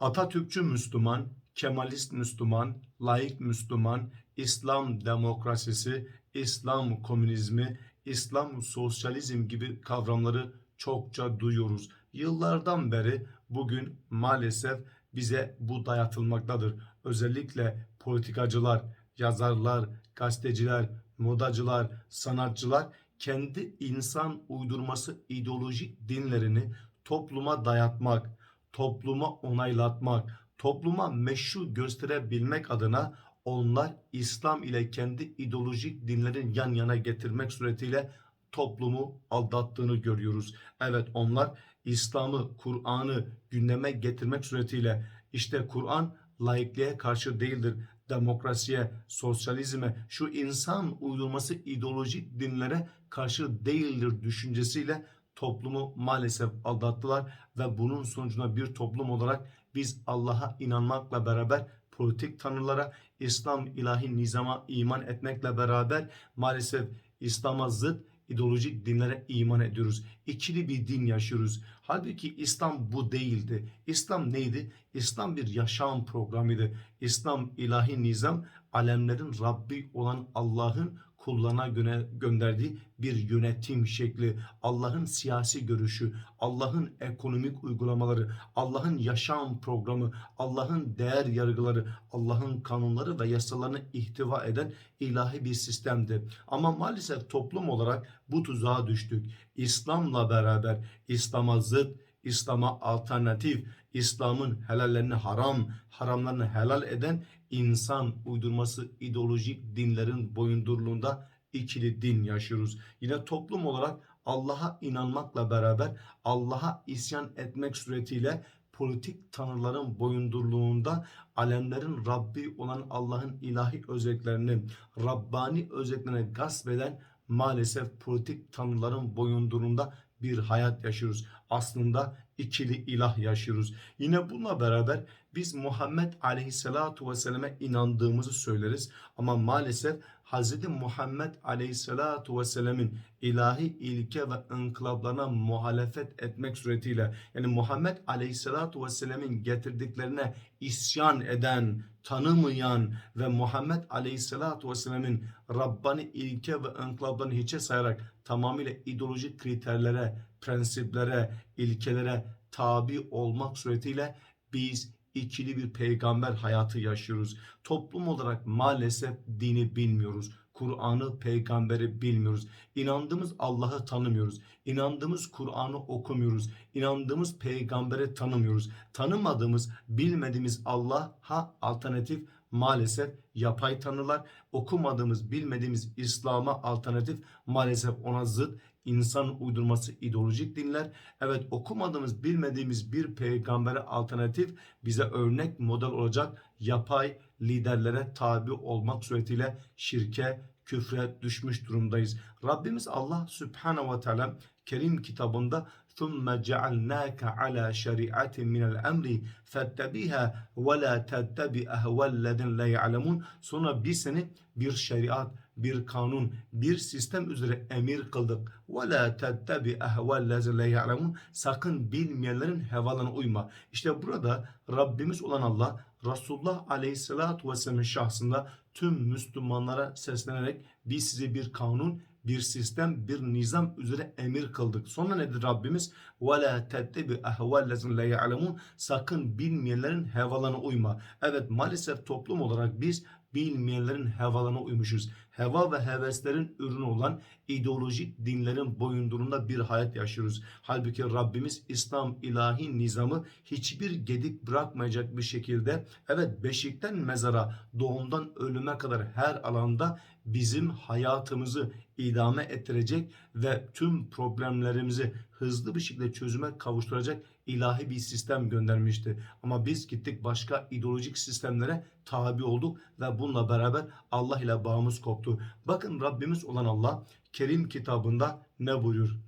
Atatürkçü Müslüman, Kemalist Müslüman, laik Müslüman, İslam demokrasisi, İslam komünizmi, İslam sosyalizm gibi kavramları çokça duyuyoruz. Yıllardan beri bugün maalesef bize bu dayatılmaktadır. Özellikle politikacılar, yazarlar, gazeteciler, modacılar, sanatçılar kendi insan uydurması ideolojik dinlerini topluma dayatmak, topluma onaylatmak, topluma meşru gösterebilmek adına onlar İslam ile kendi ideolojik dinlerin yan yana getirmek suretiyle toplumu aldattığını görüyoruz. Evet onlar İslam'ı, Kur'an'ı gündeme getirmek suretiyle işte Kur'an laikliğe karşı değildir. Demokrasiye, sosyalizme, şu insan uydurması ideolojik dinlere karşı değildir düşüncesiyle toplumu maalesef aldattılar ve bunun sonucunda bir toplum olarak biz Allah'a inanmakla beraber politik tanrılara, İslam ilahi nizama iman etmekle beraber maalesef İslam'a zıt ideolojik dinlere iman ediyoruz. İkili bir din yaşıyoruz. Halbuki İslam bu değildi. İslam neydi? İslam bir yaşam programıydı. İslam ilahi nizam alemlerin Rabbi olan Allah'ın kullarına göne gönderdiği bir yönetim şekli, Allah'ın siyasi görüşü, Allah'ın ekonomik uygulamaları, Allah'ın yaşam programı, Allah'ın değer yargıları, Allah'ın kanunları ve yasalarını ihtiva eden ilahi bir sistemdi. Ama maalesef toplum olarak bu tuzağa düştük. İslam'la beraber İslam'a zıt, İslam'a alternatif, İslam'ın helallerini haram, haramlarını helal eden insan uydurması ideolojik dinlerin boyundurluğunda ikili din yaşıyoruz. Yine toplum olarak Allah'a inanmakla beraber Allah'a isyan etmek suretiyle politik tanrıların boyundurluğunda alemlerin Rabbi olan Allah'ın ilahi özelliklerini, Rabbani özelliklerini gasp eden maalesef politik tanrıların boyundurluğunda bir hayat yaşıyoruz. Aslında ikili ilah yaşıyoruz. Yine bununla beraber biz Muhammed Aleyhisselatu Vesselam'e inandığımızı söyleriz. Ama maalesef Hz. Muhammed Aleyhisselatu Vesselam'ın ilahi ilke ve inkılaplarına muhalefet etmek suretiyle yani Muhammed Aleyhisselatu Vesselam'ın getirdiklerine isyan eden, tanımayan ve Muhammed Aleyhisselatu Vesselam'ın Rabbani ilke ve inkılaplarını hiçe sayarak tamamıyla ideolojik kriterlere, prensiplere, ilkelere tabi olmak suretiyle biz ikili bir peygamber hayatı yaşıyoruz. Toplum olarak maalesef dini bilmiyoruz. Kur'an'ı, peygamberi bilmiyoruz. İnandığımız Allah'ı tanımıyoruz. İnandığımız Kur'an'ı okumuyoruz. İnandığımız peygamberi tanımıyoruz. Tanımadığımız, bilmediğimiz Allah'a alternatif maalesef yapay tanrılar. Okumadığımız, bilmediğimiz İslam'a alternatif maalesef ona zıt insan uydurması ideolojik dinler. Evet okumadığımız, bilmediğimiz bir peygambere alternatif bize örnek model olacak yapay liderlere tabi olmak suretiyle şirke, küfre düşmüş durumdayız. Rabbimiz Allah Subhanahu ve Teala Kerim kitabında ثُمَّ جَعَلْنَاكَ عَلَى شَرِعَةٍ مِنَ الْأَمْرِ فَاتَّبِهَا وَلَا تَتَّبِ اَهْوَ الَّذِينَ لَا يَعْلَمُونَ Sonra biz seni bir şeriat, bir kanun, bir sistem üzere emir kıldık. وَلَا تَتَّبِ اَهْوَ الَّذِينَ لَا يَعْلَمُونَ Sakın bilmeyenlerin hevalarına uyma. İşte burada Rabbimiz olan Allah Resulullah Aleyhisselatü Vesselam'ın şahsında tüm Müslümanlara seslenerek biz size bir kanun, bir sistem, bir nizam üzere emir kıldık. Sonra nedir Rabbimiz? وَلَا تَتَّبِ اَهْوَ الَّذِينَ لَا يَعْلَمُونَ Sakın bilmeyenlerin hevalarına uyma. Evet maalesef toplum olarak biz bilmeyenlerin hevalarına uymuşuz. Heva ve heveslerin ürünü olan ideolojik dinlerin boyundurunda bir hayat yaşıyoruz. Halbuki Rabbimiz İslam ilahi nizamı hiçbir gedik bırakmayacak bir şekilde evet beşikten mezara, doğumdan ölüme kadar her alanda bizim hayatımızı idame ettirecek ve tüm problemlerimizi hızlı bir şekilde çözüme kavuşturacak ilahi bir sistem göndermişti. Ama biz gittik başka ideolojik sistemlere tabi olduk ve bununla beraber Allah ile bağımız koptu. Bakın Rabbimiz olan Allah Kerim kitabında ne buyuruyor?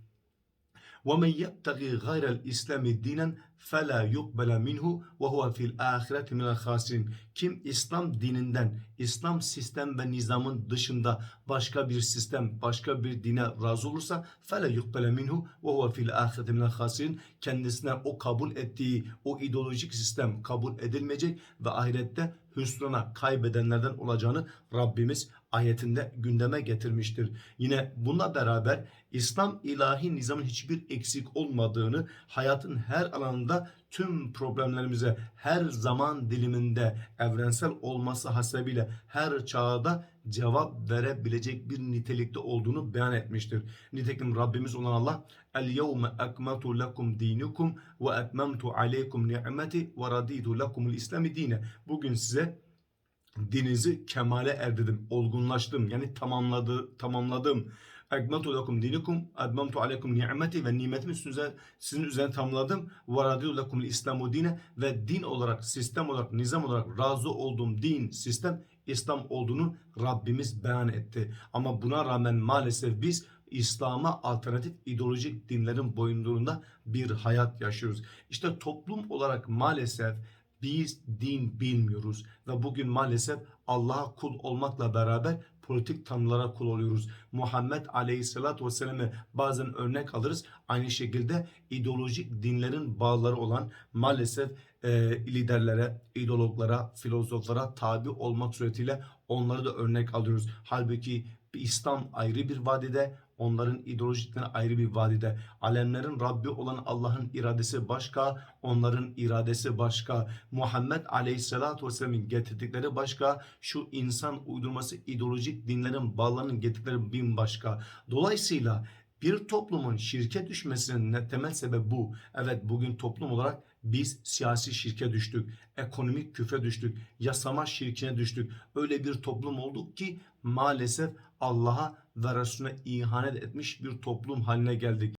وَمَنْ يَبْتَغِي غَيْرَ الْاِسْلَامِ دِينًا فَلَا يُقْبَلَ مِنْهُ وَهُوَ فِي الْآخِرَةِ مِنَ الْخَاسِرِينَ Kim İslam dininden, İslam sistem ve nizamın dışında başka bir sistem, başka bir dine razı olursa فَلَا يُقْبَلَ مِنْهُ وَهُوَ فِي الْآخِرَةِ مِنَ الْخَاسِرِينَ Kendisine o kabul ettiği o ideolojik sistem kabul edilmeyecek ve ahirette hüsrana kaybedenlerden olacağını Rabbimiz ayetinde gündeme getirmiştir. Yine bununla beraber İslam ilahi nizamın hiçbir eksik olmadığını, hayatın her alanında tüm problemlerimize her zaman diliminde evrensel olması hasebiyle her çağda cevap verebilecek bir nitelikte olduğunu beyan etmiştir. Nitekim Rabbimiz olan Allah El yevme ekmetu lekum dinukum ve etmemtu aleykum ni'meti ve raditu lekumul İslami dine. Bugün size dininizi kemale erdirdim, olgunlaştım. Yani tamamladı, tamamladım. Ekmetu lekum dinikum, etmemtu aleykum ni'meti ve nimetimi üstünüze, sizin üzerine tamamladım. Ve raditu lekumul İslamu dine ve din olarak, sistem olarak, nizam olarak razı olduğum din, sistem İslam olduğunu Rabbimiz beyan etti. Ama buna rağmen maalesef biz İslam'a alternatif ideolojik dinlerin boyunduruğunda bir hayat yaşıyoruz. İşte toplum olarak maalesef biz din bilmiyoruz ve bugün maalesef Allah'a kul olmakla beraber politik tanrılara kul oluyoruz. Muhammed Aleyhisselatü Vesselam'ı bazen örnek alırız. Aynı şekilde ideolojik dinlerin bağları olan maalesef e, liderlere, ideologlara, filozoflara tabi olmak suretiyle onları da örnek alıyoruz. Halbuki İslam ayrı bir vadide, onların ideolojikleri ayrı bir vadide. Alemlerin Rabbi olan Allah'ın iradesi başka, onların iradesi başka. Muhammed Aleyhisselatü Vesselam'ın getirdikleri başka, şu insan uydurması ideolojik dinlerin bağlarının getirdikleri bin başka. Dolayısıyla bir toplumun şirke düşmesinin ne- temel sebebi bu. Evet bugün toplum olarak biz siyasi şirke düştük, ekonomik küfre düştük, yasama şirkine düştük. Öyle bir toplum olduk ki maalesef Allah'a ve Resulüne ihanet etmiş bir toplum haline geldik.